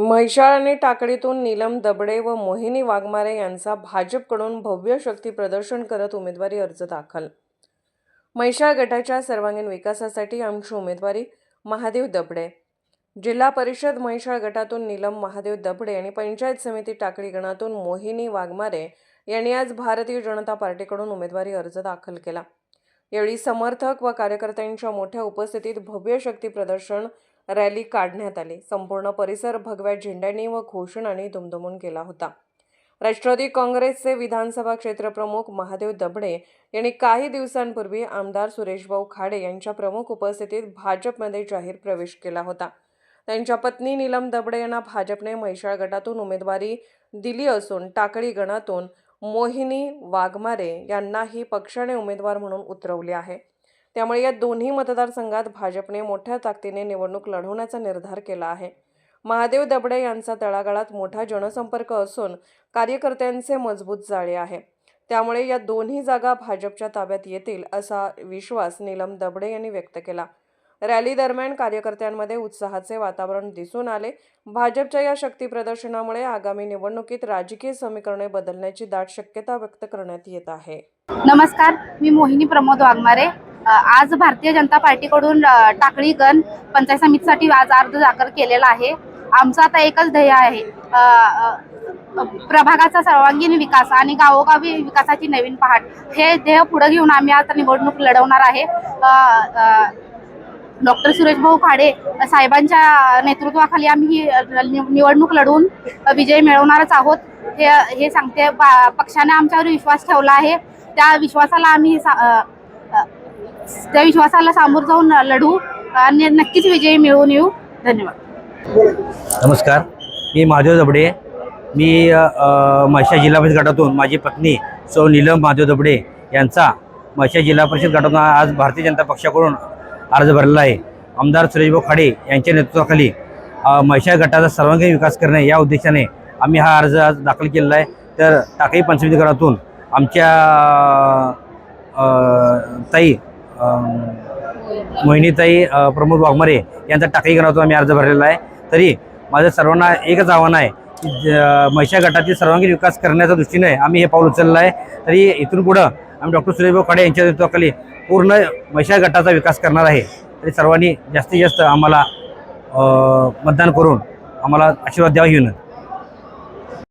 म्हैसाळ आणि टाकडीतून नीलम दबडे व मोहिनी वाघमारे यांचा भाजपकडून भव्य शक्ती प्रदर्शन करत उमेदवारी अर्ज दाखल. म्हैसाळ गटाच्या सर्वांगीण विकासासाठी आमची उमेदवारी महादेव दबडे. जिल्हा परिषद म्हैसाळ गटातून नीलम महादेव दबडे आणि पंचायत समिती टाकळी गणातून मोहिनी वाघमारे यांनी आज भारतीय जनता पार्टीकडून उमेदवारी अर्ज दाखल केला. यावेळी समर्थक व कार्यकर्त्यांच्या मोठ्या उपस्थितीत भव्य शक्ती प्रदर्शन रॅली काढण्यात आली. संपूर्ण परिसर भगव्या झेंड्यांनी व घोषणांनी दुमदुमून गेला होता. राष्ट्रवादी काँग्रेसचे विधानसभा क्षेत्रप्रमुख महादेव दबडे यांनी काही दिवसांपूर्वी आमदार सुरेशभाऊ खाडे यांच्या प्रमुख उपस्थितीत भाजपमध्ये जाहीर प्रवेश केला होता. त्यांच्या पत्नी नीलम दबडे यांना भाजपने म्हैसाळ गटातून उमेदवारी दिली असून टाकळी गणातून मोहिनी वाघमारे यांनाही पक्षाने उमेदवार म्हणून उतरवले आहे. त्यामुळे या दोन्ही मतदारसंघात भाजपने मोठ्या ताकदीने निवडणूक लढवण्याचा निर्धार केला आहे. महादेव दबडे यांचा तळागाळात मोठा जनसंपर्क असून कार्यकर्त्यांचे मजबूत जाळे आहे. त्यामुळे या दोन्ही जागा भाजपच्या ताब्यात येतील असा विश्वास नीलम दबडे यांनी व्यक्त केला. रॅली दरम्यान कार्यकर्त्यांमध्ये उत्साहाचे वातावरण दिसून आले. भाजपच्या या शक्ती प्रदर्शनामुळे आगामी निवडणुकीत राजकीय समीकरणे बदलण्याची दाट शक्यता व्यक्त करण्यात येत आहे. नमस्कार मी मोहिनी प्रमोद वाघमारे. आज भारतीय जनता पार्टीकडून टाकळी गण पंचायत समितीसाठी आज अर्ज दाखल केलेला आहे. आमचं आता एकच ध्येय आहे प्रभागाचा सर्वांगीण विकास आणि गावोगावी विकासाची नवीन पहाट. हे ध्येय पुढे घेऊन आम्ही आता निवडणूक लढवणार आहे. डॉक्टर सुरेश भाऊ खाडे साहेबांच्या नेतृत्वाखाली आम्ही ही निवडणूक लढवून विजय मिळवणारच आहोत. हे हे सांगते पा- पक्षाने आमच्यावर विश्वास ठेवला आहे. त्या विश्वासाला आम्ही सा- त्या विश्वासाला सामोर जाऊन लढू आणि नक्कीच विजय मिळवून येऊ. धन्यवाद. नमस्कार. मी महादेव दबडे मी अ, जिल्हा परिषद गटातून माझी पत्नी सौ नीलम महादेव दबडे यांचा म्हैसाळ जिल्हा परिषद गटातून आज भारतीय जनता पक्षाकडून अर्ज भरलेला आहे. आमदार सुरेशभाऊ खाडे यांच्या नेतृत्वाखाली अ, गटाचा सर्वांगीण विकास करणे या उद्देशाने आम्ही हा अर्ज आज दाखल केलेला आहे. तर टाकळी पंचमी गटातून आमच्या ताई मोहिनीताई प्रमोद वाघमारे यांचा टाकळी गणातून आम्ही अर्ज भरलेला आहे. तरी माझं सर्वांना एकच आव्हान आहे की ज- गटातील सर्वांगीण विकास करण्याच्या दृष्टीने आम्ही हे पाऊल उचललं आहे. तरी इथून पुढं आम्ही डॉक्टर सुरेशभाऊ खाडे यांच्या नेतृत्वाखाली पूर्ण म्हैसाळ गटाचा विकास करणार आहे. तरी सर्वांनी जास्तीत जास्त आम्हाला मतदान करून आम्हाला आशीर्वाद द्यावा येऊन